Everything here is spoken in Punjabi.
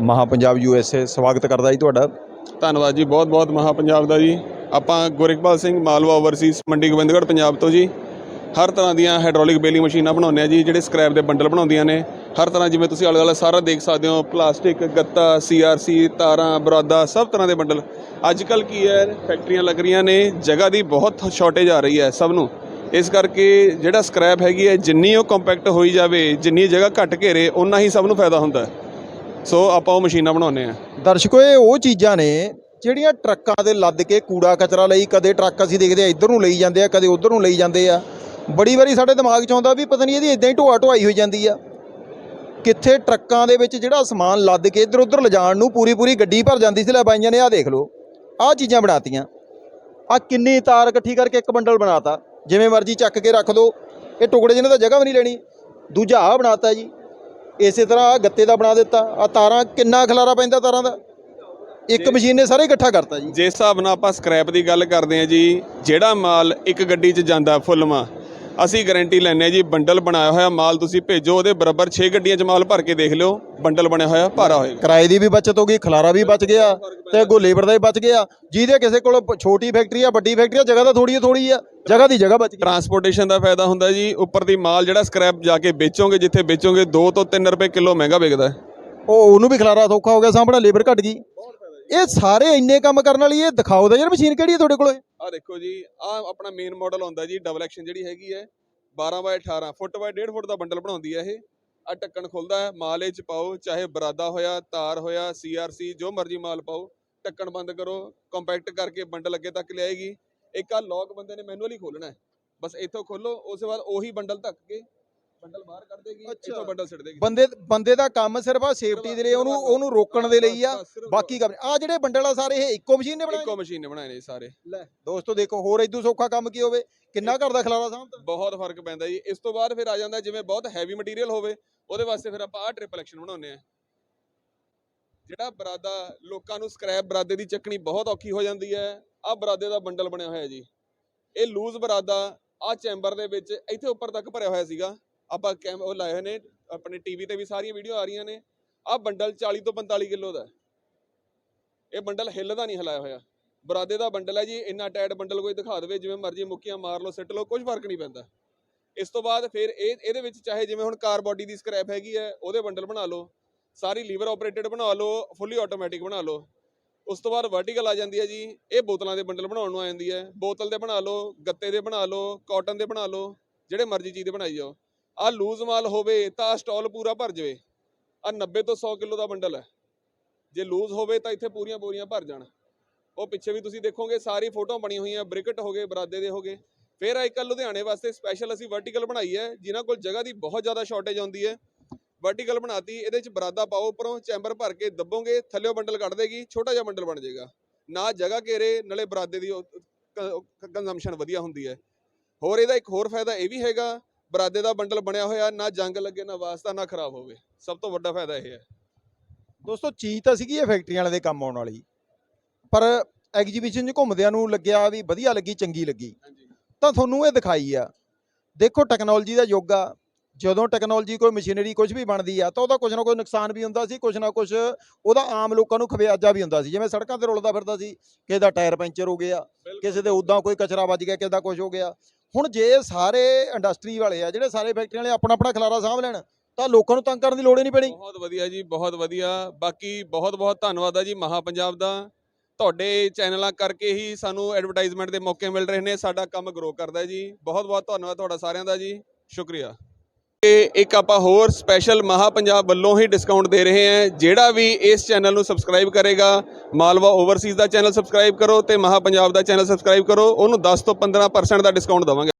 ਮਹਾ ਪੰਜਾਬ ਯੂਐਸਏ ਸਵਾਗਤ ਕਰਦਾ ਜੀ ਤੁਹਾਡਾ। ਧੰਨਵਾਦ ਜੀ, ਬਹੁਤ ਬਹੁਤ ਮਹਾ ਪੰਜਾਬ ਦਾ ਜੀ। ਆਪਾਂ ਗੁਰਿਕਪਾਲ ਸਿੰਘ ਮਾਲਵਾ ਓਵਰਸੀਜ਼, ਮੰਡੀ ਗੋਬਿੰਦਗੜ੍ਹ, ਪੰਜਾਬ ਤੋਂ ਜੀ। ਹਰ ਤਰ੍ਹਾਂ ਦੀਆਂ ਹਾਈਡ੍ਰੋਲਿਕ ਬੇਲਿੰਗ ਮਸ਼ੀਨਾਂ ਬਣਾਉਂਦੇ ਆ ਜੀ, ਜਿਹੜੇ ਸਕ੍ਰੈਪ ਦੇ ਬੰਡਲ ਬਣਾਉਂਦੀਆਂ ਨੇ। ਹਰ ਤਰ੍ਹਾਂ ਜਿਵੇਂ ਤੁਸੀਂ ਆਲੇ ਦੁਆਲੇ ਸਾਰਾ ਦੇਖ ਸਕਦੇ ਹੋ, ਪਲਾਸਟਿਕ, ਗੱਤਾ ਸੀਆਰਸੀ ਤਾਰਾਂ, ਬਰਾਦਾ, ਸਭ ਤਰ੍ਹਾਂ ਦੇ ਬੰਡਲ। ਅੱਜ ਕੱਲ ਕੀ ਹੈ, ਫੈਕਟਰੀਆਂ ਲੱਗ ਰਹੀਆਂ ਨੇ, ਜਗ੍ਹਾ ਦੀ ਬਹੁਤ ਸ਼ਾਰਟੇਜ ਆ ਰਹੀ ਹੈ ਸਭ ਨੂੰ। ਇਸ ਕਰਕੇ ਜਿਹੜਾ ਸਕ੍ਰੈਪ ਹੈਗੀ ਹੈ, ਜਿੰਨੀ ਉਹ ਕੰਪੈਕਟ ਹੋਈ ਜਾਵੇ, ਜਿੰਨੀ ਜਗ੍ਹਾ ਘੱਟ ਘੇਰੇ ਉਨਾ ਹੀ ਸਭ ਨੂੰ ਫਾਇਦਾ ਹੁੰਦਾ। ਹੈ। ਸੋ ਆਪਾਂ ਉਹ ਮਸ਼ੀਨਾਂ ਬਣਾਉਂਦੇ ਆ ਦਰਸ਼ਕੋ, ਇਹ ਉਹ ਚੀਜ਼ਾਂ ਨੇ ਜਿਹੜੀਆਂ ਟਰੱਕਾਂ ਦੇ ਲੱਦ ਕੇ ਕੂੜਾ ਕਚਰਾ ਲਈ, ਕਦੇ ਟਰੱਕ ਅਸੀਂ ਦੇਖਦੇ ਆ ਇੱਧਰ ਨੂੰ ਲਈ ਜਾਂਦੇ ਆ, ਕਦੇ ਉੱਧਰ ਨੂੰ ਲਈ ਜਾਂਦੇ ਆ। ਬੜੀ ਵਾਰੀ ਸਾਡੇ ਦਿਮਾਗ 'ਚ ਆਉਂਦਾ ਵੀ ਪਤਾ ਨਹੀਂ ਇਹਦੀ ਇਦਾਂ ਹੀ ਢੋਆ ਢੋਆਈ ਹੋਈ ਜਾਂਦੀ ਆ। ਕਿੱਥੇ ਟਰੱਕਾਂ ਦੇ ਵਿੱਚ ਜਿਹੜਾ ਸਮਾਨ ਲੱਦ ਕੇ ਇੱਧਰ ਉੱਧਰ ਲਿਜਾਣ ਨੂੰ ਪੂਰੀ ਪੂਰੀ ਗੱਡੀ ਭਰ ਜਾਂਦੀ ਸੀ, ਲੈ ਬਾਈਆਂ ਨੇ ਆਹ ਦੇਖ ਲਓ। ਆਹ ਚੀਜ਼ਾਂ ਬਣਾਤੀਆਂ। ਆ ਕਿੰਨੀ ਤਾਰ ਇਕੱਠੀ ਕਰਕੇ ਇੱਕ ਬੰਡਲ ਬਣਾਤਾ। ਜਿਵੇਂ ਮਰਜ਼ੀ ਚੱਕ ਕੇ ਰੱਖ ਦੋ। ਇਹ ਟੁਕੜੇ ਜਿਹਨਾਂ ਦਾ ਜਗ੍ਹਾ ਵੀ ਨਹੀਂ ਲੈਣੀ। ਦੂਜਾ ਆਹ ਬਣਾਤਾ ਜੀ। ਇਸੇ ਤਰ੍ਹਾਂ ਆਹ ਗੱਤੇ ਦਾ ਬਣਾ ਦਿੱਤਾ। ਆ ਤਾਰਾਂ ਕਿੰਨਾ ਖਲਾਰਾ ਪੈਂਦਾ ਤਾਰਾਂ ਦਾ? ਇੱਕ ਮਸ਼ੀਨ ਨੇ ਸਾਰੇ ਇਕੱਠਾ ਕਰਤਾ ਜੀ। ਜਿਸ ਹਿਸਾਬ ਨਾਲ ਆਪਾਂ ਸਕ੍ਰੈਪ ਦੀ ਗੱਲ ਕਰਦੇ ਹਾਂ ਜੀ ਜਿਹੜਾ ਮਾਲ ਇੱਕ ਗੱਡੀ 'ਚ ਜਾਂਦਾ ਫੁੱਲ ਮਾ ਅਸੀਂ ਗਾਰੰਟੀ ਲੈਂਦੇ ਹਾਂ ਜੀ ਬੰਡਲ ਬਣਾਇਆ ਹੋਇਆ ਮਾਲ ਤੁਸੀਂ ਭੇਜੋ ਉਹਦੇ ਬਰਾਬਰ 6 ਗੱਡੀਆਂ 'ਚ ਮਾਲ ਭਰ ਕੇ ਦੇਖ ਲਿਓ ਬੰਡਲ ਬਣਿਆ ਹੋਇਆ ਭਾਰਾ ਹੋਏਗਾ। ਕਿਰਾਏ ਦੀ ਵੀ ਬਚਤ ਹੋ ਗਈ ਖਲਾਰਾ ਵੀ ਬਚ ਗਿਆ ਤੇ ਅੱਗੋਂ ਲੇਬਰ ਦਾ ਵੀ ਬਚ ਗਿਆ। ਜਿਹਦੇ ਕਿਸੇ ਕੋਲ ਛੋਟੀ ਫੈਕਟਰੀ ਆ ਵੱਡੀ ਫੈਕਟਰੀ ਆ ਜਗ੍ਹਾ ਤਾਂ ਥੋੜੀ ਥੋੜੀ ਆ। ਜਗ੍ਹਾ ਦੀ ਜਗ੍ਹਾ ਬਚ ਗਈ। ਟਰਾਂਸਪੋਰਟੇਸ਼ਨ ਦਾ ਫਾਇਦਾ ਹੁੰਦਾ ਜੀ ਉੱਪਰ ਦੀ ਮਾਲ ਜਿਹੜਾ ਸਕ੍ਰੈਪ ਜਾ ਕੇ ਵੇਚੋਗੇ ਜਿੱਥੇ ਵੇਚੋਗੇ 2 ਤੋਂ 3 ਰੁਪਏ ਕਿਲੋ ਮਹਿੰਗਾ ਵਿਕਦਾ ਹੈ। ਉਹ ਉਹਨੂੰ ਵੀ ਖਲਾਰਾ ਸੌਖਾ ਹੋ ਗਿਆ ਸਾਹਮਣਾ ਲੇਬਰ ਘਟ ਗਈ। ਇਹ ਸਾਰੇ ਇੰਨੇ ਕੰਮ ਕਰਨ ਵਾਲੀ ਇਹ ਦਿਖਾਓ ਦਾ ਯਾਰ ਮਸ਼ੀਨ ਕਿਹੜੀ ਹੈ ਤੁਹਾਡੇ ਕੋਲ? ਆ ਦੇਖੋ ਜੀ ਆ ਆਪਣਾ ਮੇਨ ਮਾਡਲ ਹੁੰਦਾ ਜੀ ਡਬਲ ਐਕਸ਼ਨ ਜਿਹੜੀ ਹੈਗੀ ਹੈ 12 ਬਾਏ 18 ਫੁੱਟ ਬਾਏ 1.5 ਫੁੱਟ ਦਾ ਬੰਡਲ ਬਣਾਉਂਦੀ ਹੈ ਇਹ। ਆ ਢੱਕਣ ਖੁੱਲਦਾ ਹੈ ਮਾਲ ਇਹ ਚ ਪਾਓ ਚਾਹੇ ਬਰਾਦਾ ਹੋਇਆ ਤਾਰ ਹੋਇਆ ਸੀਆਰਸੀ ਜੋ ਮਰਜ਼ੀ ਮਾਲ ਪਾਓ ਢੱਕਣ ਬੰਦ ਕਰੋ ਕੰਪੈਕਟ ਕਰਕੇ ਬੰਡਲ ਅੱਗੇ ਤੱਕ ਲਿਆਏਗੀ। ਇੱਕ ਆ ਲੌਕ ਬੰਦੇ ਨੇ ਮੈਨੂਅਲੀ ਖੋਲਣਾ ਹੈ। ਬਸ ਇੱਥੋਂ ਖੋਲੋ ਉਸ ਤੋਂ ਬਾਅਦ ਉਹੀ ਬੰਡਲ ਧੱਕ ਕੇ ਬੰਡਲ ਬਾਹਰ ਕੱਢ ਦੇਗੀ। ਇੱਥੋਂ ਬੰਡਲ ਸਿੱਟ ਦੇਗੀ। ਬੰਦੇ ਬੰਦੇ ਦਾ ਕੰਮ ਸਿਰਫ ਆ ਸੇਫਟੀ ਦੇ ਲਈ ਉਹਨੂੰ ਉਹਨੂੰ ਰੋਕਣ ਦੇ ਲਈ ਆ ਬਾਕੀ ਕੰਮ ਆ ਜਿਹੜੇ ਬੰਡਲ ਆ ਸਾਰੇ ਇਹ ਇੱਕੋ ਮਸ਼ੀਨ ਨੇ ਬਣਾਏ? ਇੱਕੋ ਮਸ਼ੀਨ ਨੇ ਬਣਾਏ ਨੇ ਸਾਰੇ। ਲੈ ਦੋਸਤੋ ਦੇਖੋ ਹੋਰ ਇਦੋਂ ਸੌਖਾ ਕੰਮ ਕੀ ਹੋਵੇ? ਕਿੰਨਾ ਘਰ ਦਾ ਖਲਾਰਾ ਸਾਂਭਦਾ ਬਹੁਤ ਫ਼ਰਕ ਪੈਂਦਾ ਜੀ। ਇਸ ਤੋਂ ਬਾਅਦ ਫਿਰ ਆ ਜਾਂਦਾ ਜਿਵੇਂ ਬਹੁਤ ਹੈਵੀ ਮਟੀਰੀਅਲ ਹੋਵੇ ਉਹਦੇ ਵਾਸਤੇ ਫਿਰ ਆਪਾਂ ਆਹ ਟ੍ਰਿਪਲ ਐਕਸ਼ਨ ਬਣਾਉਂਦੇ ਆ ਜਿਹੜਾ ਬਰਾਦਾ ਲੋਕਾਂ ਨੂੰ ਸਕ੍ਰੈਪ ਬਰਾਦੇ ਦੀ ਚੱਕਣੀ ਬਹੁਤ ਔਖੀ ਹੋ ਜਾਂਦੀ ਹੈ। ਆਹ ਬਰਾਦੇ ਦਾ ਬੰਡਲ ਬਣਿਆ ਹੋਇਆ ਜੀ। ਇਹ ਲੂਜ਼ ਬਰਾਦਾ ਆਹ ਚੈਂਬਰ ਦੇ ਵਿੱਚ ਇੱਥੇ ਉੱਪਰ ਤੱਕ ਭਰਿਆ ਹੋਇਆ ਸੀਗਾ। ਆਪਾਂ ਕੈਮ, ਉਹ ਲਾਏ ਹੋਏ ਨੇ, ਆਪਣੇ ਟੀਵੀ ਤੇ ਵੀ ਸਾਰੀਆਂ ਵੀਡੀਓ ਆ ਰਹੀਆਂ ਨੇ। ਆਹ ਬੰਡਲ 40 ਤੋਂ 45 ਕਿਲੋ ਦਾ। ਇਹ ਬੰਡਲ ਹਿੱਲਦਾ ਨਹੀਂ ਹਿਲਾਇਆ ਹੋਇਆ। ਬਰਾਦੇ ਦਾ ਬੰਡਲ ਹੈ ਜੀ, ਇੰਨਾ ਟਾਈਟ ਬੰਡਲ ਕੋਈ ਦਿਖਾ ਦੇਵੇ, ਜਿਵੇਂ ਮਰਜ਼ੀ ਮੁੱਕੀਆਂ ਮਾਰ ਲਓ, ਸਿੱਟ ਲਓ ਕੁਝ ਫ਼ਰਕ ਨਹੀਂ ਪੈਂਦਾ। ਇਸ ਤੋਂ ਬਾਅਦ ਫਿਰ ਇਹ, ਇਹਦੇ ਵਿੱਚ ਚਾਹੇ ਜਿਵੇਂ ਹੁਣ ਕਾਰ ਬੋਡੀ ਦੀ ਸਕ੍ਰੈਪ ਹੈਗੀ ਹੈ, ਉਹਦੇ ਬੰਡਲ ਬਣਾ ਲਓ। ਸਾਰੀ ਲੀਵਰ ਆਪਰੇਟਡ ਬਣਾ ਲਓ ਫੁੱਲੀ ਆਟੋਮੈਟਿਕ ਬਣਾ ਲਓ। ਉਸ ਤੋਂ ਬਾਅਦ ਵਰਟੀਕਲ ਆ ਜਾਂਦੀ ਹੈ ਜੀ। ਇਹ ਬੋਤਲਾਂ ਦੇ ਬੰਡਲ ਬਣਾਉਣ ਨੂੰ ਆ ਜਾਂਦੀ ਹੈ। ਬੋਤਲ ਦੇ ਬਣਾ ਲਓ, ਗੱਤੇ ਦੇ ਬਣਾ ਲਓ ਕਾਟਨ ਦੇ ਬਣਾ ਲਓ, ਜਿਹੜੇ ਮਰਜ਼ੀ ਚੀਜ਼ ਦੇ ਬਣਾਈ ਜਾਓ। ਆ ਲੂਜ਼ ਮਾਲ ਹੋਵੇ ਤਾਂ ਸਟਾਲ ਪੂਰਾ ਭਰ ਜਾਵੇ। ਆ 90 ਤੋਂ 100 ਕਿਲੋ ਦਾ ਬੰਡਲ ਹੈ। ਜੇ ਲੂਜ਼ ਹੋਵੇ ਤਾਂ ਇੱਥੇ ਪੂਰੀਆਂ ਪੂਰੀਆਂ ਭਰ ਜਾਣ। ਉਹ ਪਿੱਛੇ ਵੀ ਤੁਸੀਂ ਦੇਖੋਗੇ, ਸਾਰੀ ਫੋਟੋਆਂ ਬਣੀ ਹੋਈਆਂ, ਬ੍ਰਿਕਟ ਹੋ ਗਏ, ਬਰਾਦੇ ਦੇ ਹੋ ਗਏ। ਫਿਰ ਇੱਕ ਲੁਧਿਆਣੇ ਵਾਸਤੇ ਸਪੈਸ਼ਲ ਅਸੀਂ ਵਰਟੀਕਲ ਬਣਾਈ ਹੈ, ਜਿਨ੍ਹਾਂ ਕੋਲ ਜਗ੍ਹਾ ਦੀ ਬਹੁਤ ਜ਼ਿਆਦਾ ਸ਼ਾਰਟੇਜ ਆਉਂਦੀ ਹੈ। ਵਰਟੀਕਲ ਬਣਾਤੀ ਇਹਦੇ ਚ ਬਰਾਦਾ ਪਾਓ ਉੱਪਰੋਂ ਚੈਂਬਰ ਭਰ ਕੇ ਦੱਬੋਗੇ ਥੱਲੇੋਂ ਬੰਡਲ ਕੱਢ ਦੇਗੀ ਛੋਟਾ ਜਿਹਾ ਬੰਡਲ ਬਣ ਜਾਏਗਾ। ਨਾ ਜਗ੍ਹਾ ਘੇਰੇ ਨਾਲੇ ਬਰਾਦੇ ਦੀ ਕੰਜ਼ੰਪਸ਼ਨ ਵਧੀਆ ਹੁੰਦੀ ਹੈ। ਹੋਰ ਇਹਦਾ ਇੱਕ ਹੋਰ ਫਾਇਦਾ ਇਹ ਵੀ ਹੈਗਾ ਬਰਾਦੇ ਦਾ ਬੰਡਲ ਬਣਿਆ ਹੋਇਆ ਨਾ ਜੰਗ ਲੱਗੇ ਨਾ ਵਾਸਤਾ ਨਾ ਖਰਾਬ ਹੋਵੇ। ਸਭ ਤੋਂ ਵੱਡਾ ਫਾਇਦਾ ਇਹ ਹੈ। ਦੋਸਤੋ ਚੀਜ਼ ਤਾਂ ਸੀਗੀ ਇਹ ਫੈਕਟਰੀਆਂ ਵਾਲੇ ਦੇ ਕੰਮ ਆਉਣ ਵਾਲੀ। ਪਰ ਐਗਜੀਬਿਸ਼ਨ 'ਚ ਘੁੰਮਦਿਆਂ ਨੂੰ ਲੱਗਿਆ ਵੀ ਵਧੀਆ ਲੱਗੀ ਚੰਗੀ ਲੱਗੀ। ਤਾਂ ਤੁਹਾਨੂੰ ਇਹ ਦਿਖਾਈ ਆ। ਦੇਖੋ ਟੈਕਨੋਲੋਜੀ ਦਾ ਯੁੱਗ ਆ। ਜਦੋਂ ਟੈਕਨੋਲੋਜੀ ਕੋਈ ਮਸ਼ੀਨਰੀ ਕੁਝ ਵੀ ਬਣਦੀ ਆ ਤਾਂ ਉਹਦਾ ਕੁਝ ਨਾ ਕੁਝ ਨੁਕਸਾਨ ਵੀ ਹੁੰਦਾ ਸੀ ਕੁਝ ਨਾ ਕੁਝ ਉਹਦਾ ਆਮ ਲੋਕਾਂ ਨੂੰ ਖਿਆਜਾ ਵੀ ਹੁੰਦਾ ਸੀ। ਜਿਵੇਂ ਸੜਕਾਂ ਤੇ ਰੁਲਦਾ ਫਿਰਦਾ ਸੀ ਕਿਸੇ ਦਾ ਟਾਇਰ ਪੈਂਚਰ ਹੋ ਗਿਆ ਕਿਸੇ ਦੇ ਉਦਾਂ ਕੋਈ ਕਚਰਾ ਵੱਜ ਗਿਆ ਕਿਸੇ ਦਾ ਕੁਝ ਹੋ ਗਿਆ। ਹੁਣ ਜੇ ਸਾਰੇ ਇੰਡਸਟਰੀ ਵਾਲੇ ਆ ਜਿਹੜੇ ਸਾਰੇ ਫੈਕਟਰੀਆਂ ਵਾਲੇ ਆਪਣਾ ਆਪਣਾ ਖਲਾਰਾ ਸਾਂਭ ਲੈਣ ਤਾਂ ਲੋਕਾਂ ਨੂੰ ਤੰਗ ਕਰਨ ਦੀ ਲੋੜ ਹੀ ਨਹੀਂ ਪੈਣੀ। ਬਹੁਤ ਵਧੀਆ ਜੀ ਬਹੁਤ ਵਧੀਆ। ਬਾਕੀ ਬਹੁਤ ਬਹੁਤ ਧੰਨਵਾਦ ਆ ਜੀ ਮਹਾ ਪੰਜਾਬ ਦਾ। ਤੁਹਾਡੇ ਚੈਨਲਾਂ ਕਰਕੇ ਹੀ ਸਾਨੂੰ ਐਡਵਰਟਾਈਜ਼ਮੈਂਟ ਦੇ ਮੌਕੇ ਮਿਲ ਰਹੇ ਨੇ ਸਾਡਾ ਕੰਮ ਗਰੋ ਕਰਦਾ ਜੀ। ਬਹੁਤ ਬਹੁਤ ਧੰਨਵਾਦ ਤੁਹਾਡਾ ਸਾਰਿਆਂ ਦਾ ਜੀ। ਸ਼ੁਕਰੀਆ। ਤੇ ਇੱਕ ਆਪਾਂ ਹੋਰ ਸਪੈਸ਼ਲ ਮਹਾ ਪੰਜਾਬ ਵੱਲੋਂ ਹੀ ਡਿਸਕਾਊਂਟ ਦੇ ਰਹੇ ਹਾਂ। ਜਿਹੜਾ ਵੀ ਇਸ ਚੈਨਲ ਨੂੰ ਸਬਸਕ੍ਰਾਈਬ ਕਰੇਗਾ, ਮਾਲਵਾ ਓਵਰਸੀਜ਼ ਦਾ ਚੈਨਲ ਸਬਸਕ੍ਰਾਈਬ ਕਰੋ ਤੇ ਮਹਾ ਪੰਜਾਬ ਦਾ ਚੈਨਲ ਸਬਸਕ੍ਰਾਈਬ ਕਰੋ, ਉਹਨੂੰ 10 ਤੋਂ 15% ਦਾ ਡਿਸਕਾਊਂਟ ਦਵਾਂਗੇ।